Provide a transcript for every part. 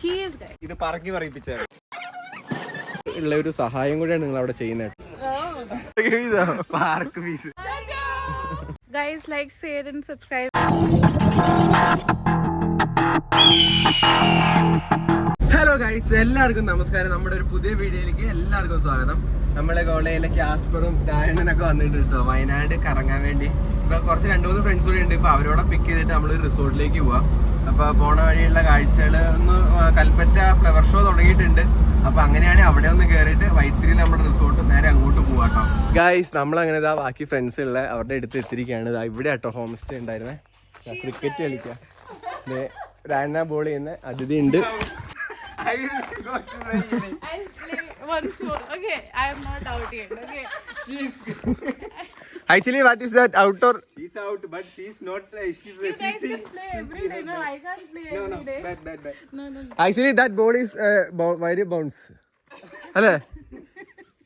Cheese, guys. ഇത് പറഞ്ഞു പറയിപ്പിച്ച ഉള്ള ഒരു സഹായം കൂടിയാണ് നിങ്ങൾ അവിടെ ചെയ്യുന്നത്. Park fees Guys, like, share, and subscribe. Hello guys എല്ലാവർക്കും നമസ്കാരം. നമ്മുടെ ഒരു പുതിയ വീഡിയോയിലേക്ക് എല്ലാവർക്കും സ്വാഗതം. നമ്മളെ കോളേജിലെ കാസ്പറും ഡായണനൊക്കെ വന്നിട്ട് കേട്ടോ. വയനാട് കറങ്ങാൻ വേണ്ടി. ഇപ്പൊ കുറച്ച് രണ്ടു മൂന്ന് ഫ്രണ്ട്സ് കൂടി ഉണ്ട്. ഇപ്പൊ അവരോടെ പിക്ക് ചെയ്തിട്ട് നമ്മൾ റിസോർട്ടിലേക്ക് പോവാം. അപ്പൊ പോണ വഴിയുള്ള കാഴ്ചകൾ ഒന്ന് കൽപ്പറ്റ ഫ്ലവർ ഷോ തുടങ്ങിയിട്ടുണ്ട്. അപ്പൊ അങ്ങനെയാണ് അവിടെ ഒന്ന് കയറിയിട്ട് വൈത്തിരി നമ്മുടെ റിസോർട്ട് നേരെ അങ്ങോട്ട് പോവാട്ടോ ഗായ്സ് നമ്മൾ അങ്ങനെ ഇതാ ബാക്കി ഫ്രണ്ട്സ് ഉള്ള അവരുടെ അടുത്ത് എത്തിയിരിക്കുകയാണ്. ഇതാ ഇവിടെ ആട്ടോ ഹോം സ്റ്റേ ഉണ്ടായിരുന്നേ ക്രിക്കറ്റ് കളിക്കാം. രാണ ബോൾ ചെയ്യുന്ന അതിഥി ഉണ്ട്. Okay, I am not out yet. Okay. Actually, what is that outdoor? She's out, but she's not she's You guys can play every day. No, I can't play every day. Bad, bad, bad. No, no, no. Actually, that ball is uh, bo- very bounce. Hello.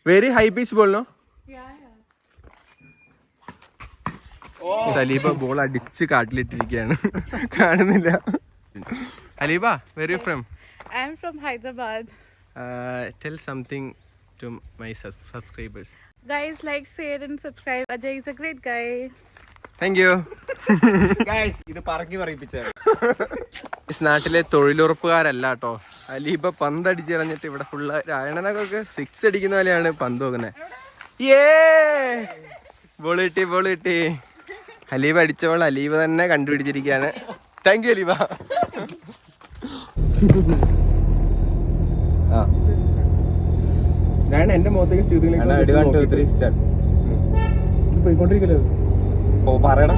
very high pitch ball, no? Aleeba ball അടിച്ച് കാട്ടിലിട്ടിരിക്കുകയാണ് കാണുന്നില്ല Aleeba very from I am from Hyderabad. Tell something to my subscribers Guys, like, share, and subscribe. Ajay is a great guy. Thank you guys ഇത് പറഞ്ഞു പറയിപ്പിച്ച. നാട്ടിലെ തൊഴിലുറപ്പുകാരല്ല കേട്ടോ അലീബ പന്ത് അടിച്ചിറങ്ങിട്ട് ഇവിടെ full രായണനൊക്കെ six അടിക്കുന്ന പോലെയാണ് പന്ത് നോക്കുന്നത് ഏ ബോൾ കിട്ടി അലീബ അടിച്ചവൾ അലീബ തന്നെ കണ്ടുപിടിച്ചിരിക്കുകയാണ്. Thank you Aleeba. ഞാൻ എന്റെ മുഖത്തേക്ക് സ്റ്റാർട്ട് പോയിക്കൊണ്ടിരിക്കല്ലോ ഓ പറയടാ.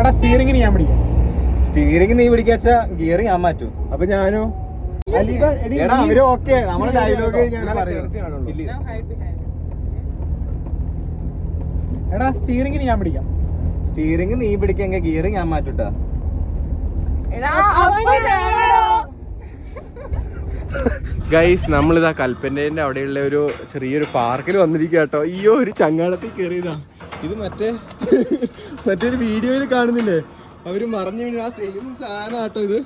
എടാ സ്റ്റിയറിംഗിന് ഞാൻ പിടിക്കാം. സ്റ്റീറിംഗ് നീ പിടിക്കാച്ച ഗിയർ ഞാൻ മാറ്റും. അപ്പൊ ഞാനോ? അലീബ എടാ നീ- അവർ ഓക്കെ നമ്മുടെ ഡയലോഗ്. എടാ സ്റ്റിയറിംഗിന് ഞാൻ പിടിക്കാം. സ്റ്റീറിംഗ് നീ പിടിക്കെങ്കിൽ ഗിയർ ഞാൻ മാറ്റൂട്ടാ. ഗൈസ് നമ്മളിതാ കൽപ്പറ്റേന്റെ അവിടെയുള്ള ഒരു ചെറിയൊരു പാർക്കിൽ വന്നിരിക്കുക കേട്ടോ. അയ്യോ ഒരു ചങ്ങാടത്തിൽ കയറിയതാ. ഇത് മറ്റേ മറ്റൊരു വീഡിയോയിൽ കാണുന്നില്ലേ? അവർ മറിഞ്ഞു വീണ്. ആ സെയിം സാധനം കേട്ടോ ഇത്.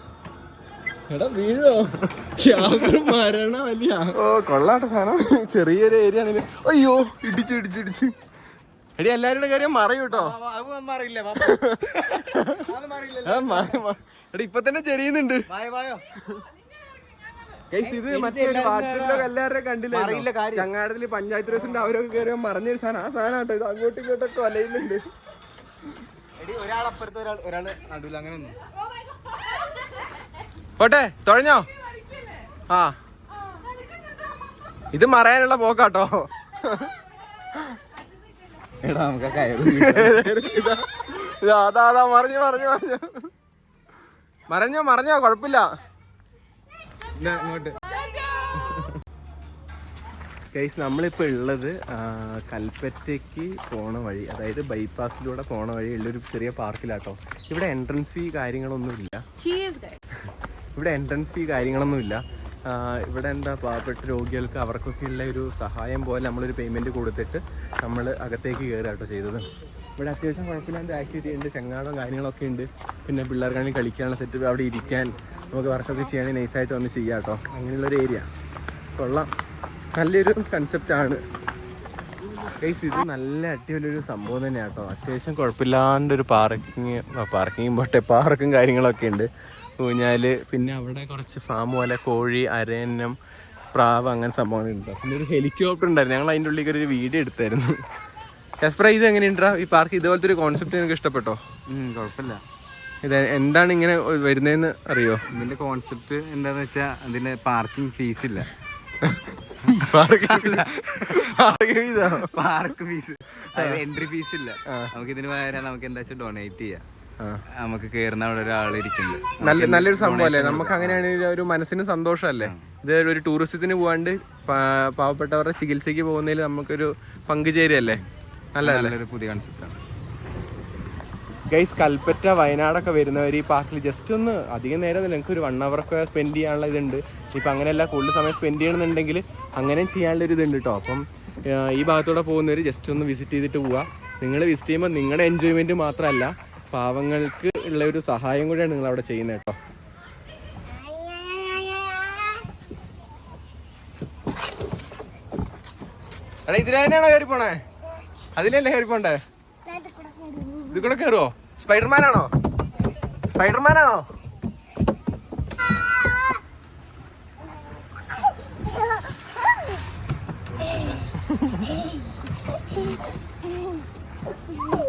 എടാ വീഴോ? മരണ വലിയ ഓ കൊള്ളാട്ടോ സാധനം. ചെറിയൊരു ഏരിയ ആണെങ്കിൽ അയ്യോ ഇടിച്ച് ഇടിച്ച് ഇടിച്ച്. എടി എല്ലാവരുടെ കാര്യം മറയും കേട്ടോ. എടാ ഇപ്പൊ തന്നെ ചെറിയുന്നുണ്ട് ഗൈസ് ഇത് മറ്റേ വാട്സപ്പിലൊക്കെ എല്ലാവരും കണ്ടില്ല. ചങ്ങാടത്തിൽ പഞ്ചായത്ത് പ്രസിഡന്റ് അവരൊക്കെ കയറി മറിഞ്ഞൊരു സാധനം ആ സാധനം കേട്ടോ ഇത്. അങ്ങോട്ടും ഇങ്ങോട്ടൊക്കെ വലയുന്നുണ്ട് ഒരാളപ്പുറത്ത് ഒരാൾ ഒരാൾ നടുവിൽ അങ്ങനെ പോട്ടെ തുഴഞ്ഞോ? ആ. ഇത് മറയാനുള്ള പോക്കാട്ടോ. എടാ നമുക്ക് അതാ അതാ മറിഞ്ഞു മറിഞ്ഞു മറിഞ്ഞു. മറിഞ്ഞോ മറിഞ്ഞോ കുഴപ്പമില്ല. ഇങ്ങോട്ട് ഗൈസ് നമ്മളിപ്പോൾ ഉള്ളത് കൽപ്പറ്റയ്ക്ക് പോണ വഴി അതായത് ബൈപ്പാസിലൂടെ പോണ വഴി ഉള്ളൊരു ചെറിയ പാർക്കിലാട്ടോ. ഇവിടെ എൻട്രൻസ് ഫീ കാര്യങ്ങളൊന്നുമില്ല. ഇവിടെ എൻട്രൻസ് ഫീ കാര്യങ്ങളൊന്നുമില്ല ഇല്ല. ഇവിടെ എന്താ പാവപ്പെട്ട രോഗികൾക്ക് അവർക്കൊക്കെ ഉള്ള ഒരു സഹായം പോലെ നമ്മളൊരു പേയ്മെന്റ് കൊടുത്തിട്ട് നമ്മൾ അകത്തേക്ക് കയറുക കേട്ടോ ചെയ്തത്. ഇവിടെ അത്യാവശ്യം കുഴപ്പമില്ലാത്ത ആക്ടിവിറ്റി ഉണ്ട് ചങ്ങാടം കാര്യങ്ങളൊക്കെ ഉണ്ട്. പിന്നെ പിള്ളേർക്കാണെങ്കിൽ കളിക്കാനുള്ള സെറ്റ് അവിടെ ഇരിക്കാൻ നമുക്ക് വർക്കൊക്കെ ചെയ്യണേ നൈസായിട്ട് വന്ന് ചെയ്യാം കേട്ടോ അങ്ങനെയുള്ളൊരു ഏരിയ കൊള്ളാം. നല്ലൊരു കൺസെപ്റ്റാണ് ഗൈസ് ഇത് നല്ല അടിപൊളിയൊരു സംഭവം തന്നെയാണ് കേട്ടോ അത്യാവശ്യം കുഴപ്പമില്ലാണ്ട് ഒരു പാർക്കിങ് പാർക്കിങ് പോട്ടെ പാർക്കും കാര്യങ്ങളൊക്കെ ഉണ്ട്. ഊഞ്ഞാൽ പിന്നെ അവിടെ കുറച്ച് ഫാം പോലെ കോഴി അരയന്നം പ്രാവ് അങ്ങനെ സംഭവങ്ങളുണ്ട് പിന്നെ ഒരു ഹെലികോപ്റ്റർ ഉണ്ടായിരുന്നു. ഞങ്ങൾ അതിന്റെ ഉള്ളിൽ ഒരു വീഡിയോ എടുത്തായിരുന്നു. ജസ്പ്ര ഇത് എങ്ങനെയുണ്ടാ ഈ പാർക്ക് ഇതുപോലത്തെ ഒരു കോൺസെപ്റ്റ് എനിക്ക് ഇഷ്ടപ്പെട്ടോ? കുഴപ്പമില്ല. ഇത് എന്താണ് ഇങ്ങനെ വരുന്നതെന്ന് അറിയോ? ഇതിന്റെ കോൺസെപ്റ്റ് എന്താന്ന് വെച്ചാ അതിന് പാർക്കിംഗ് ഫീസ് ഇല്ല. പാർക്ക് ഫീസ് എൻട്രി ഫീസ് ഇല്ല. നമുക്ക് ഇതിന് പകരം നമുക്ക് എന്താ വെച്ചാൽ ഡൊണേറ്റ് ചെയ്യാം. നമുക്ക് കേറുന്ന അവിടെ ഒരാൾ ഇരിക്കുന്നുണ്ട് നല്ല നല്ലൊരു സംഭവം അല്ലേ? നമുക്ക് അങ്ങനെയാണെങ്കിൽ ഒരു മനസ്സിന് സന്തോഷമല്ലേ? ഇത് ഒരു ടൂറിസത്തിന് പോകാണ്ട് പാവപ്പെട്ടവരുടെ ചികിത്സയ്ക്ക് പോകുന്നതിൽ നമുക്കൊരു പങ്കുചേരല്ലേ നല്ല നല്ലൊരു പുതിയ കൺസെപ്റ്റാണ് ഗൈസ് കൽപ്പറ്റ വയനാടൊക്കെ വരുന്നവർ ഈ പാർക്കിൽ ജസ്റ്റ് ഒന്ന് അധികം നേരം നിങ്ങൾക്ക് ഒരു വൺ അവറൊക്കെ സ്പെൻഡ് ചെയ്യാനുള്ള ഇതുണ്ട്. ഇപ്പം അങ്ങനെയല്ല കൂടുതൽ സമയം സ്പെൻഡ് ചെയ്യണമെന്നുണ്ടെങ്കിൽ അങ്ങനെ ചെയ്യാനുള്ളൊരു ഇതുണ്ട് കേട്ടോ അപ്പം ഈ ഭാഗത്തൂടെ പോകുന്നവർ ജസ്റ്റ് ഒന്ന് വിസിറ്റ് ചെയ്തിട്ട് പോവുക. നിങ്ങൾ വിസിറ്റ് ചെയ്യുമ്പോൾ നിങ്ങളുടെ എൻജോയ്മെന്റ് മാത്രമല്ല പാവങ്ങൾക്ക് ഉള്ള ഒരു സഹായം കൂടിയാണ് നിങ്ങൾ അവിടെ ചെയ്യുന്നത് കേട്ടോ എടാ ഇതിൽ തന്നെയാണോ കയറി പോണേ അതിലല്ലേ കയറി പോണ്ടേ ഇത് കൂടെ കയറുമോ സ്പൈഡർമാൻ ആണോ സ്പൈഡർമാൻ ആണോ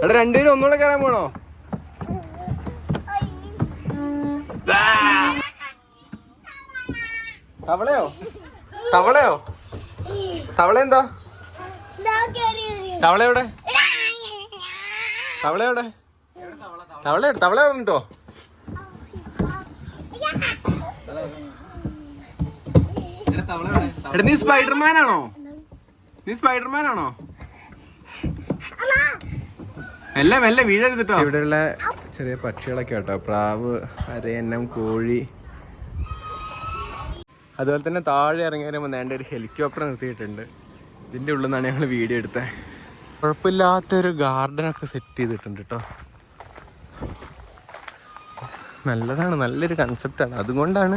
എടാ രണ്ടുപേരും ഒന്നുകൂടെ കയറാൻ പോണോ? തവളയോ? തവളയോ? തവള എന്താ തവള എവിടെ? തവള എവിടെ? തവള തവള ഇറങ്ങിട്ടോ എടാ നീ സ്പൈഡർമാൻ ആണോ നീ സ്പൈഡർമാൻ ആണോ മെല്ലെ മെല്ലെ വീഴരുതിട്ടോ ഇവിടെയുള്ള ചെറിയ പക്ഷികളൊക്കെ കേട്ടോ. പ്രാവ് അരയന്നം കോഴി. അതുപോലെ തന്നെ താഴെ ഇറങ്ങി വരുമ്പോൾ നേണ്ട ഒരു ഹെലികോപ്റ്റർ നിർത്തിയിട്ടുണ്ട്. ഇതിന്റെ ഉള്ളിൽ നിന്നാണ് ഞങ്ങൾ വീഡിയോ എടുത്തത്. കുഴപ്പമില്ലാത്തൊരു ഗാർഡനൊക്കെ സെറ്റ് ചെയ്തിട്ടുണ്ട് കേട്ടോ നല്ലതാണ് നല്ലൊരു കൺസെപ്റ്റാണ് അതുകൊണ്ടാണ്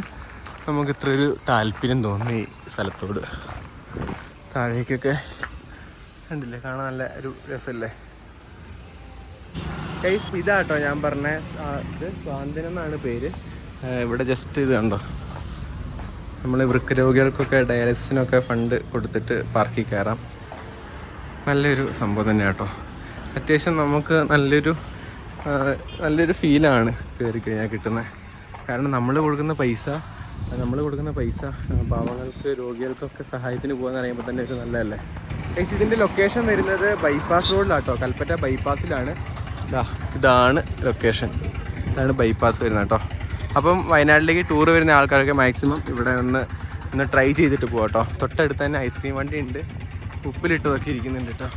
നമുക്ക് ഇത്ര ഒരു താല്പര്യം തോന്നുന്നത് ഈ സ്ഥലത്തോട്. താഴേക്കൊക്കെ കണ്ടില്ലേ? കാണാൻ നല്ല ഒരു രസമല്ലേ കൈസ് ഇതാട്ടോ ഞാൻ പറഞ്ഞ ഇത് സ്വാന്തനം എന്നാണ് പേര്. ഇവിടെ ജസ്റ്റ് ഇത് കണ്ടോ? നമ്മൾ വൃക്ക രോഗികൾക്കൊക്കെ ഡയാലിസിസിനൊക്കെ ഫണ്ട് കൊടുത്തിട്ട് പാർക്കിൽ കയറാം. നല്ലൊരു സംഭവം തന്നെ കേട്ടോ അത്യാവശ്യം നമുക്ക് നല്ലൊരു നല്ലൊരു ഫീലാണ് കയറി കഴിഞ്ഞാൽ കിട്ടുന്നത് കാരണം നമ്മൾ കൊടുക്കുന്ന പൈസ നമ്മൾ കൊടുക്കുന്ന പൈസ പാവങ്ങൾക്ക് രോഗികൾക്കൊക്കെ സഹായത്തിന് പോകുക പറയുമ്പോൾ തന്നെ ഒരു നല്ലതല്ലേ? ഗൈസ് ഇതിന്റെ ലൊക്കേഷൻ വരുന്നത് ബൈപ്പാസ് റോഡിലാട്ടോ കൽപ്പറ്റ ബൈപ്പാസിലാണ് ഇതാ ഇതാണ് ലൊക്കേഷൻ ഇതാണ് ബൈപ്പാസ് വരുന്നത് കേട്ടോ അപ്പം വയനാട്ടിലേക്ക് ടൂർ വരുന്ന ആൾക്കാരൊക്കെ മാക്സിമം ഇവിടെ ഒന്ന് ഒന്ന് ട്രൈ ചെയ്തിട്ട് പോകാം കേട്ടോ തൊട്ടടുത്ത് തന്നെ ഐസ്ക്രീം വണ്ടി ഉണ്ട്. ഉപ്പിലിട്ടതൊക്കെ ഇരിക്കുന്നുണ്ട് കേട്ടോ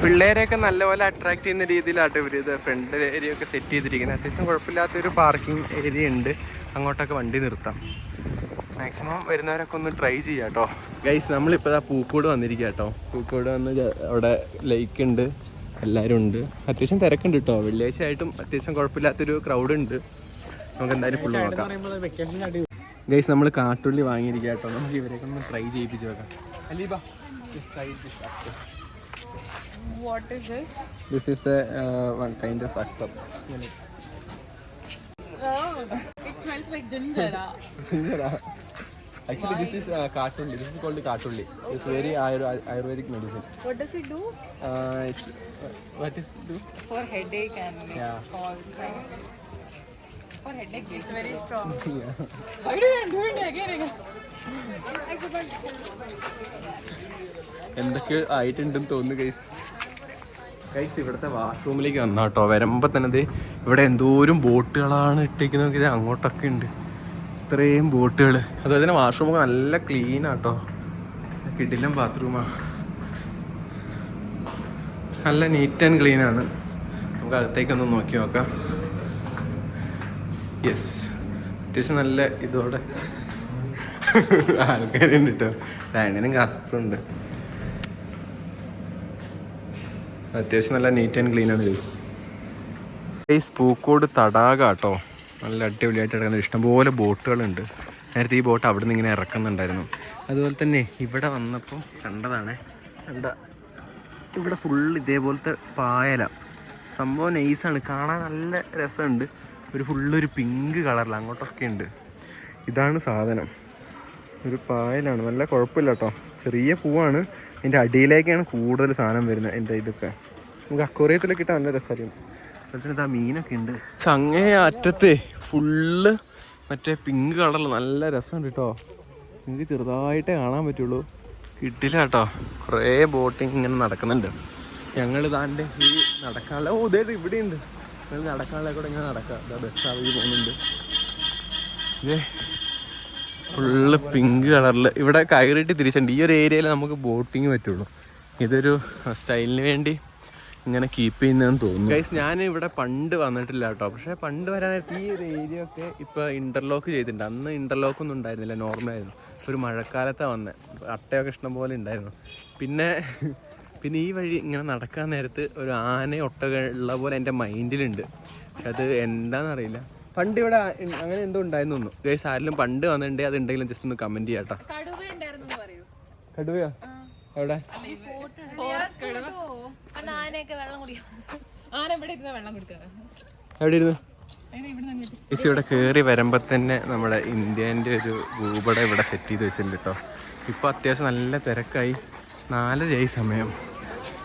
പിള്ളേരെയൊക്കെ നല്ലപോലെ അട്രാക്ട് ചെയ്യുന്ന രീതിയിലാട്ടോ ഇവർ ഇത് ഫ്രണ്ട് ഏരിയ ഒക്കെ സെറ്റ് ചെയ്തിരിക്കുന്നത്. അത്യാവശ്യം കുഴപ്പമില്ലാത്തൊരു പാർക്കിംഗ് ഏരിയ ഉണ്ട്. അങ്ങോട്ടൊക്കെ വണ്ടി നിർത്താം. മാക്സിമം വരുന്നവരൊക്കെ ഒന്ന് ട്രൈ ചെയ്യാം കേട്ടോ ഗൈസ് നമ്മളിപ്പോൾ ആ പൂക്കോട് വന്നിരിക്കുക കേട്ടോ പൂക്കോട് വന്ന് അവിടെ ലേക്ക് ഉണ്ട്. എല്ലാവരും ഉണ്ട്. അത്യാവശ്യം തിരക്കുണ്ട് കേട്ടോ വെള്ളിയാഴ്ച ആയിട്ടും അത്യാവശ്യം കുഴപ്പമില്ലാത്തൊരു ക്രൗഡ് ഉണ്ട്. നമുക്ക് എന്തായാലും ഫുള്ള് നോക്കാം. ഗൈസ് നമ്മൾ കാട്ടുള്ളി വാങ്ങിയിരിക്കുക കേട്ടോ നമുക്ക് ഇവരെയൊക്കെ ഒന്ന് ട്രൈ ചെയ്യിപ്പിച്ച് നോക്കാം. Aleeba What is this? This is the one kind of actor Oh, it smells like ginger. ah. Actually, this is uh, Katulli. This is called Katulli. It's very Ayur- Ayurvedic medicine. What does it do? Uh, it's, uh, what is it do? For headache and like Yeah. all kind. For headache, it's very strong. Why do you do it again? again? I forgot. എന്തൊക്കെ ആയിട്ടുണ്ടെന്ന് തോന്നുന്നു guys guys ഇവിടുത്തെ വാഷ്റൂമിലേക്ക് വന്നാ കേട്ടോ വരുമ്പോൾ തന്നെ ഇവിടെ എന്തോരം ബോട്ടുകളാണ് ഇട്ടേക്കുന്നത് ഇത് അങ്ങോട്ടൊക്കെ ഉണ്ട്. ഇത്രയും ബോട്ടുകൾ അതുപോലെ തന്നെ വാഷ്റൂമൊക്കെ നല്ല ക്ലീൻ ആട്ടോ കിടിലം ബാത്റൂമാ നല്ല നീറ്റ് ആൻഡ് ക്ലീൻ ആണ്. നമുക്ക് അകത്തേക്കൊന്ന് നോക്കി നോക്കാം. യെസ് അത്യാവശ്യം നല്ല ഇതോടെ ആൾക്കാരുണ്ട് കേട്ടോ രായണനും കാസ്പറും ഉണ്ട് അത്യാവശ്യം നല്ല നീറ്റ് ആൻഡ് ക്ലീൻ ആണ് ഗൈസ് ഗൈസ് പൂക്കോട് തടാക കേട്ടോ നല്ല അടിപൊളിയായിട്ട് കിടക്കുന്ന ഇഷ്ടംപോലെ ബോട്ടുകളുണ്ട്. നേരത്തെ ഈ ബോട്ട് അവിടെ നിന്ന് ഇങ്ങനെ ഇറക്കുന്നുണ്ടായിരുന്നു. അതുപോലെ തന്നെ ഇവിടെ വന്നപ്പോൾ കണ്ടതാണ്. എന്താ ഇവിടെ ഫുൾ ഇതേപോലത്തെ പായല. സംഭവം നൈസാണ് കാണാൻ നല്ല രസമുണ്ട്. ഒരു ഫുള്ളൊരു പിങ്ക് കളറിൽ അങ്ങോട്ടൊക്കെ ഉണ്ട്. ഇതാണ് സാധനം. ഒരു പായലാണ്. നല്ല കുഴപ്പമില്ല കേട്ടോ ചെറിയ പൂവാണ്. അതിന്റെ അടിയിലേക്കാണ് കൂടുതൽ സാധനം വരുന്നത് എന്റെ ഇതൊക്കെ. നമുക്ക് അക്വറിയത്തിലൊക്കെ ഇട്ടാൽ നല്ല രസമായിരിക്കും അതുപോലെ തന്നെ മീനൊക്കെ ഉണ്ട് അങ്ങേ അറ്റത്തെ ഫുള്ള് മറ്റേ പിങ്ക് കളറിൽ നല്ല രസമുണ്ട് കേട്ടോ നിങ്ങൾക്ക് ചെറുതായിട്ടേ കാണാൻ പറ്റുള്ളൂ. കിട്ടില്ല കേട്ടോ കുറേ ബോട്ടിങ് ഇങ്ങനെ നടക്കുന്നുണ്ട്. ഞങ്ങൾ ഇതാണ്ട് ഈ നടക്കാനുള്ള ഓ ഇതേ ഇവിടെ ഉണ്ട് ഞങ്ങൾ നടക്കാനുള്ള കൂടെ ഇങ്ങനെ നടക്കാം ബസ് ആവുകയും പോകുന്നുണ്ട്. ഇതേ ഫുള്ള് പിങ്ക് കളറിൽ ഇവിടെ കയറിയിട്ട് തിരിച്ചുണ്ട്. ഈ ഒരു ഏരിയയിൽ നമുക്ക് ബോട്ടിങ് പറ്റുള്ളൂ. ഇതൊരു സ്റ്റൈലിന് വേണ്ടി ഇങ്ങനെ കീപ്പ് ചെയ്യുന്നതെന്ന് തോന്നുന്നു ഗൈസ് ഞാൻ ഇവിടെ പണ്ട് വന്നിട്ടില്ല കേട്ടോ. പക്ഷേ പണ്ട് വരാനായിട്ട് ഈ ഒരു ഏരിയ ഒക്കെ ഇപ്പോൾ ഇന്റർലോക്ക് ചെയ്തിട്ടുണ്ട്. അന്ന് ഇന്റർലോക്ക് ഒന്നും ഉണ്ടായിരുന്നില്ല. നോർമലായിരുന്നു ഒരു മഴക്കാലത്താണ് വന്നത് അട്ടയൊക്കെ ഇഷ്ടം പോലെ ഉണ്ടായിരുന്നു. പിന്നെ പിന്നെ ഈ വഴി ഇങ്ങനെ നടക്കാൻ നേരത്ത് ഒരു ആന ഒട്ടകൾ ഉള്ള പോലെ എന്റെ മൈൻഡിലുണ്ട് പക്ഷെ അത് എന്താണെന്നറിയില്ല പണ്ട് ഇവിടെ അങ്ങനെ എന്തോ ഉണ്ടായിരുന്നു ഗൈസ് ആരെങ്കിലും പണ്ട് വന്നിട്ടുണ്ടെങ്കിൽ അത് ഉണ്ടെങ്കിലും ജസ്റ്റ് ഒന്ന് കമന്റ് ചെയ്യാട്ടോ കടുവയോ കടുവ ഉണ്ടായിരുന്നു പറയൂ. കടുവയാ? എവിടെ? ആനയൊക്കെ വെള്ളം കുടിക്കും ആന ഇവിടെ ഇരുന്ന് വെള്ളം കുടിക്കാറ് എവിടെ ഇരുന്നു? ചേച്ചി ഇവിടെ കയറി വരുമ്പോൾ തന്നെ നമ്മുടെ ഇന്ത്യന്റെ ഒരു ഭൂപടം ഇവിടെ സെറ്റ് ചെയ്ത് വെച്ചിട്ടുണ്ട് കേട്ടോ. ഇപ്പോൾ അത്യാവശ്യം നല്ല തിരക്കായി. നാലരയായി സമയം.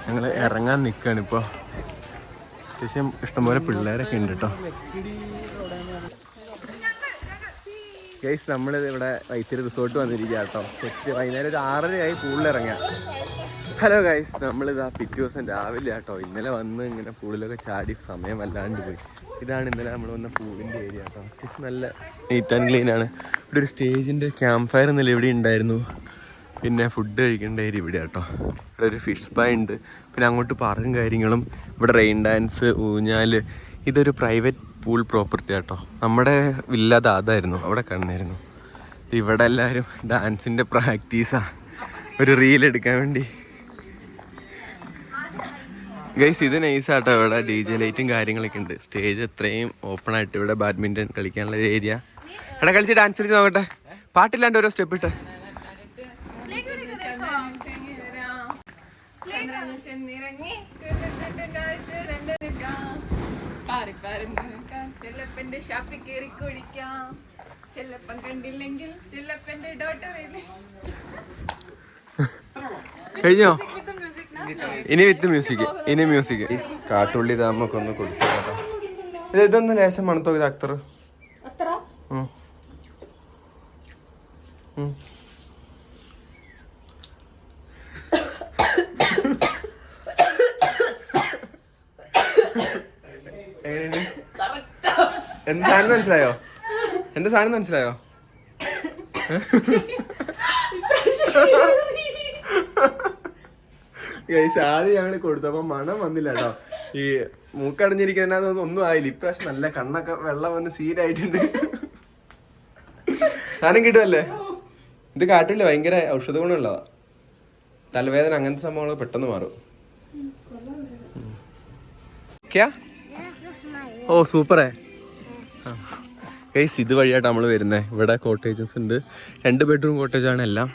ഞങ്ങൾ ഇറങ്ങാൻ നിൽക്കുകയാണ് ഇപ്പോൾ അത്യാവശ്യം ഇഷ്ടംപോലെ പിള്ളേരൊക്കെ ഉണ്ട് കേട്ടോ. ഗൈസ് നമ്മൾ ഇവിടെ വൈത്തിരി റിസോർട്ട് വന്നിരിക്കുക കേട്ടോ. സെറ്റ് വൈകുന്നേരം ഒരു ആറരയായി പൂളിൽ ഇറങ്ങാം ഹലോ ഗൈസ് നമ്മളിതാ പിറ്റേ ദിവസം രാവിലെ കേട്ടോ. ഇന്നലെ വന്ന് ഇങ്ങനെ പൂളിലൊക്കെ ചാടി സമയം വല്ലാണ്ട് പോയി. ഇതാണ് ഇന്നലെ നമ്മൾ വന്ന പൂവിന്റെ ഏരിയ കേട്ടോ. അത്യാവശ്യം നല്ല നീറ്റ് ആൻഡ് ക്ലീൻ ആണ്. ഇവിടെ ഒരു സ്റ്റേജിന്റെ ക്യാമ്പ് ഫയർ എന്നല്ല ഇവിടെ ഉണ്ടായിരുന്നു. പിന്നെ ഫുഡ് കഴിക്കേണ്ട ഏരിയ ഇവിടെ കേട്ടോ. ഇവിടെ ഒരു ഫിഷ് സ്പാ ഉണ്ട്. പിന്നെ അങ്ങോട്ട് പാർക്കും കാര്യങ്ങളും. ഇവിടെ റെയിൻ ഡാൻസ് ഊഞ്ഞാൽ ഇതൊരു പ്രൈവറ്റ് പൂൾ പ്രോപ്പർട്ടി ആട്ടോ. നമ്മുടെ വില്ല അതായിരുന്നു അവിടെ കണ്ടായിരുന്നു. ഇവിടെ എല്ലാവരും ഡാൻസിന്റെ പ്രാക്ടീസാണ് ഒരു റീൽ എടുക്കാൻ വേണ്ടി. ഗൈസ് ഇത് നൈസാട്ടോ ഇവിടെ ഡി ജെ ലൈറ്റും കാര്യങ്ങളൊക്കെ ഉണ്ട്. സ്റ്റേജ് എത്രയും ഓപ്പൺ ആയിട്ട് ഇവിടെ ബാഡ്മിന്റൺ കളിക്കാനുള്ള ഏരിയ എടാ കളിച്ച് ഡാൻസ് കളിച്ച് നോക്കട്ടെ. പാട്ടില്ലാണ്ട് ഓരോ സ്റ്റെപ്പ് ഇട്ട്. ചെല്ലപ്പന്റെ ഷാപ്പിൽ കയറി കുടിക്കാം ചെല്ലപ്പൻ കണ്ടില്ലെങ്കിൽ ചെല്ലപ്പന്റെ ഡോട്ടറില്ലേ കഴിഞ്ഞോ? ഇനി വിത്ത് മ്യൂസിക് ഇനി മ്യൂസിക്. കാട്ടുള്ളി നമുക്കൊന്ന് കൊടുത്തു ഇത് ഇതൊന്ന് ലേശം മണത്തോ ഇത് അക്തർ എന്താ സാധനം മനസ്സിലായോ? എന്താ സാധനം മനസ്സിലായോ? ഗൈസ് ആദ്യം ഞങ്ങൾ കൊടുത്തപ്പോ മണം വന്നില്ല കേട്ടോ. ഈ മൂക്കടഞ്ഞിരിക്കുന്ന ഒന്നും ആയില്ല. ഇപ്രാവശ്യം നല്ല കണ്ണൊക്കെ വെള്ളം വന്ന് സീനായിട്ടുണ്ട് സാധനം കിട്ടുമല്ലേ ഇത് കാട്ടില്ല. ഭയങ്കര ഔഷധ ഗുണമുള്ളതാ. തലവേദന അങ്ങനത്തെ സംഭവങ്ങൾ പെട്ടെന്ന് മാറും? ഓ സൂപ്പറേ. ഗൈസ് ഇത് വഴിയായിട്ട് നമ്മൾ വരുന്നത് ഇവിടെ കോട്ടേജസ് ഉണ്ട്. രണ്ട് ബെഡ്റൂം കോട്ടേജാണ് എല്ലാം.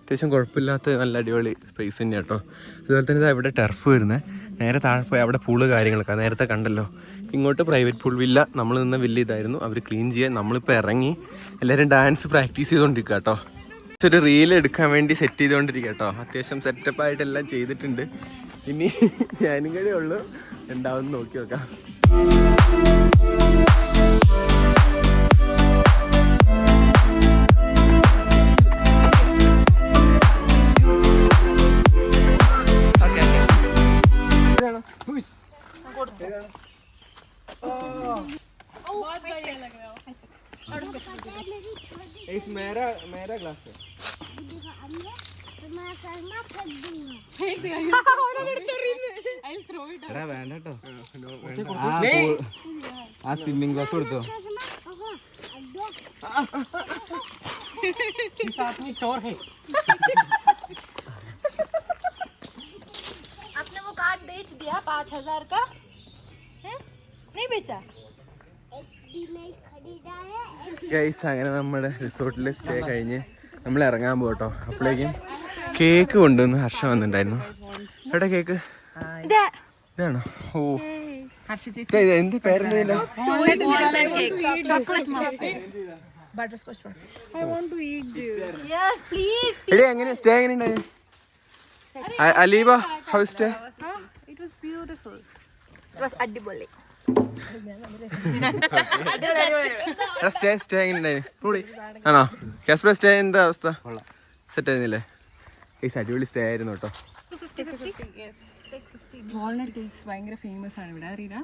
അത്യാവശ്യം കുഴപ്പമില്ലാത്ത നല്ല അടിപൊളി സ്പേസ് തന്നെയാണ് കേട്ടോ അതുപോലെ തന്നെ ഇതാ ഇവിടെ ടെർഫ് വരുന്നത് നേരെ താഴെ പോയി അവിടെ പൂൾ കാര്യങ്ങളൊക്കെ. നേരത്തെ കണ്ടല്ലോ. ഇങ്ങോട്ട് പ്രൈവറ്റ് പൂൾ വില്ല നമ്മൾ നിന്ന വില്ല ഇതായിരുന്നു. അവർ ക്ലീൻ ചെയ്യാൻ നമ്മളിപ്പോൾ ഇറങ്ങി എല്ലാവരും ഡാൻസ് പ്രാക്ടീസ് ചെയ്തുകൊണ്ടിരിക്കുക കേട്ടോ ഒരു റീൽ എടുക്കാൻ വേണ്ടി സെറ്റ് ചെയ്തുകൊണ്ടിരിക്കുക കേട്ടോ അത്യാവശ്യം സെറ്റപ്പ് ആയിട്ട് എല്ലാം ചെയ്തിട്ടുണ്ട്. ഇനി ഞാനും കൂടെ ഉള്ളൂ. ഉണ്ടാവും നോക്കി നോക്കാം. मेरा मेरा ग्लास है I'll throw it എടാ വേണ്ട കേട്ടോ ആ സ്വിമ്മിംഗ് ക്ലാസ് കൊടുത്തോ चोर है आपने वो कार्ड बेच दिया पाँच हजार का है नहीं बेचा ഗൈസ് അങ്ങനെ നമ്മുടെ റിസോർട്ടിൽ സ്റ്റേ കഴിഞ്ഞ് നമ്മൾ ഇറങ്ങാൻ പോട്ടോ അപ്പോഴേക്കും കേക്ക് കൊണ്ടുവന്ന് ഹർഷ വന്നിട്ടുണ്ടായിരുന്നു എവിടെ കേക്ക് ഇതാണോ ഓ ഇത് ഇത് എന്ത് please. എടി എങ്ങനെ സ്റ്റേ എങ്ങനെ ഉണ്ടായി അലീബ ഹൗ സ്റ്റേ അടിപൊളി. സ്റ്റേ സ്റ്റേ എങ്ങനെ ഉണ്ടായി ആണോ? കാസ്പർ സ്റ്റേ എന്താ അവസ്ഥ? സെറ്റ് ആയിരുന്നില്ലേ? ഈ അടിപൊളി സ്റ്റേ ആയിരുന്നു കേട്ടോ. വാൾനട്ട് കേക്ക്സ് ഭയങ്കര ഫേമസ് ആണ് ഇവിടെ അറിയില്ല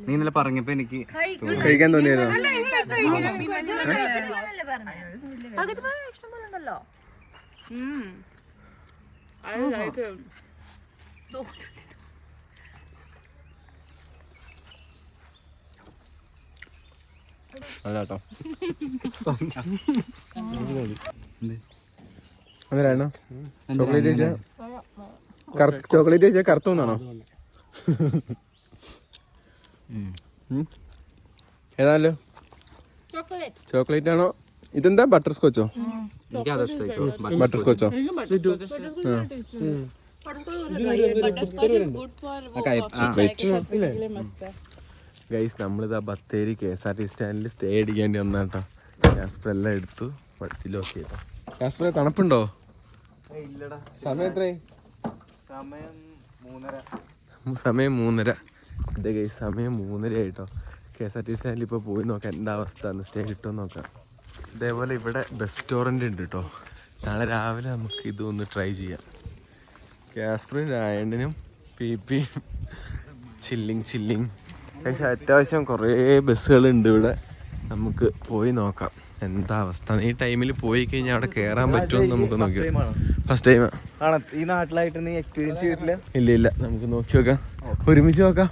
നീ ഇന്നലെ പറഞ്ഞപ്പോ എനിക്ക് കഴിക്കാൻ തോന്നിയതോ പകുതി പകുതി ഇഷ്ടം പോലെ ഉണ്ടല്ലോ അല്ല കേട്ടോ അതാണോ ചോക്ലേറ്റ് കഴിച്ചാ ചോക്ലേറ്റ് കഴിച്ചാൽ കറുത്തോന്നാണോ ഏതാണല്ലോ ചോക്ലേറ്റ്. ചോക്ലേറ്റ് ആണോ? ഇതെന്താ? ബട്ടർ സ്കോച്ചോ ബട്ടർ സ്കോച്ചോ ഗൈസ് നമ്മളിത് ആ Bathery K S R T സ്റ്റാൻഡിൽ സ്റ്റേ അടിക്കേണ്ടി വന്നാട്ടോ. ജാസ്പർ എല്ലാം എടുത്തു കേട്ടോ ഗ്യാസ്പ്ര തണുപ്പുണ്ടോ? സമയം എത്രയായി? സമയം മൂന്നര. സമയം കൈ ഇതേ സമയം മൂന്നര ആയിട്ടോ. കെ എസ് ആർ ടി സ്റ്റാൻഡിൽ ഇപ്പൊ പോയി നോക്കാം. എന്താ അവസ്ഥ? സ്റ്റേ കിട്ടുമോ നോക്കാം. ഇതേപോലെ ഇവിടെ റെസ്റ്റോറന്റ് ഉണ്ട് കേട്ടോ നാളെ രാവിലെ നമുക്ക് ഇതൊന്ന് ട്രൈ ചെയ്യാം. കാസ്പറും രായണ്ണനും പി പി ചില്ലിങ് ചില്ലിങ്. പക്ഷെ അത്യാവശ്യം കുറേ ബസ്സുകളുണ്ട് ഇവിടെ. നമുക്ക് പോയി നോക്കാം. എന്താ അവസ്ഥ? ഈ ടൈമിൽ പോയി കഴിഞ്ഞാൽ അവിടെ കയറാൻ പറ്റുമെന്ന് നമുക്ക് നോക്കിയാൽ ഫസ്റ്റ് ടൈമാ ആണ്? ഈ നാട്ടിലായിട്ട് നീ എക്സ്പീരിയൻസ് ചെയ്തിട്ടില്ല? ഇല്ല ഇല്ല. നമുക്ക് നോക്കി നോക്കാം. ഒരുമിച്ച് നോക്കാം.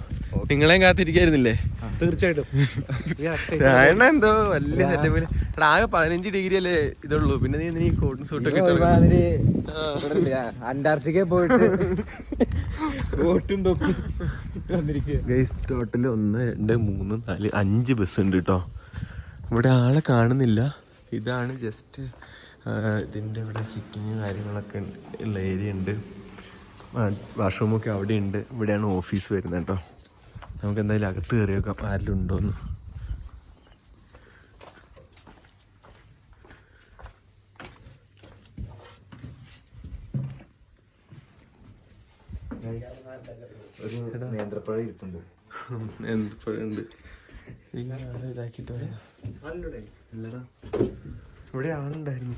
നിങ്ങളെയും കാത്തിരിക്കായിരുന്നില്ലേ? തീർച്ചയായിട്ടും. രായണ്ണ എന്തോ വലിയ സെറ്റപ്പിൽ ആകെ പതിനഞ്ച് ഡിഗ്രി അല്ലേ ഇതുള്ളൂ. പിന്നെ നീ നീ കോട്ടും സൂട്ടൊക്കെ അന്റാർട്ടിക്ക പോയിട്ട് തൊപ്പി വന്നിരിക്കുക ഗൈസ് ടോട്ടൽ ഒന്ന് രണ്ട് മൂന്ന് നാല് അഞ്ച് ബസ് ഉണ്ട് കേട്ടോ ഇവിടെ ആളെ കാണുന്നില്ല. ഇതാണ് ജസ്റ്റ് ഇതിന്റെ ഇവിടെ സിറ്റിങ് കാര്യങ്ങളൊക്കെ ഉണ്ട്- ഉള്ള ഏരിയ ഉണ്ട്. വാഷ്റൂമൊക്കെ അവിടെ ഉണ്ട്. ഇവിടെയാണ് ഓഫീസ് വരുന്നത് കേട്ടോ നമുക്ക് എന്തായാലും അകത്ത് കയറി നോക്കാം ആരെങ്കിലും ഉണ്ടോയെന്ന് ഒരു നേന്ത്രപ്പഴം ഇരിപ്പുണ്ട്. എന്തുണ്ട് ഇതാക്കിട്ട് ഇല്ലടാ. ഇവിടെ ആളുണ്ടായിരുന്നു.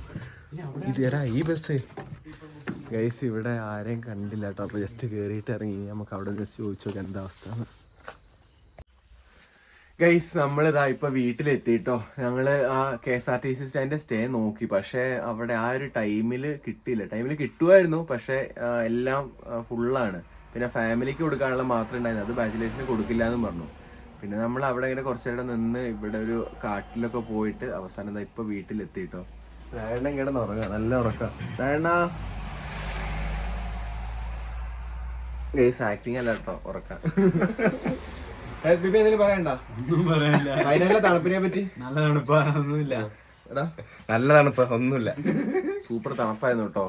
ഇതേടാ ഈ ബസ് ഗൈസ് ഇവിടെ ആരെയും കണ്ടില്ല കേട്ടോ. അപ്പോൾ ജസ്റ്റ് കയറിയിട്ട് ഇറങ്ങി. നമുക്ക് അവിടെ ജസ്റ്റ് ചോദിച്ചു നോക്കാം എന്താ അവസ്ഥ ഗൈസ് നമ്മളിതാ ഇപ്പൊ വീട്ടിലെത്തിട്ടോ ഞങ്ങൾ ആ K S R T C സ്റ്റാൻഡിന്റെ stay നോക്കി. പക്ഷെ അവിടെ ആ ഒരു ടൈമിൽ കിട്ടിയില്ല. ടൈമിൽ കിട്ടുമായിരുന്നു പക്ഷെ എല്ലാം ഫുള്ളാണ് പിന്നെ ഫാമിലിക്ക് കൊടുക്കാനുള്ള മാത്രമേ ഉണ്ടായിരുന്നു അത് ബാച്ചിലേഴ്സിന് കൊടുക്കില്ല എന്നും പറഞ്ഞു. പിന്നെ നമ്മൾ അവിടെ ഇങ്ങനെ കുറച്ചു നേരം നിന്ന് ഇവിടെ ഒരു കാട്ടിലൊക്കെ പോയിട്ട് അവസാനം ദാ ഇപ്പൊ വീട്ടിലെത്തിട്ടോ. രായണ്ണ ഇങ്ങനെ ഉറങ്ങ നല്ല ഉറക്കാം. രായണ്ണ ഗൈസ് ആക്ടിങ് അല്ല കേട്ടോ ഉറക്ക. ബിബി എന്തെങ്കിലും പറയണ്ട? വയനാട്ടിലെ തണുപ്പിനെ പറ്റി? നല്ല തണുപ്പാ ഒന്നുമില്ല. നല്ല തണുപ്പാ ഒന്നുമില്ല. സൂപ്പർ തണുപ്പായിരുന്നു കേട്ടോ.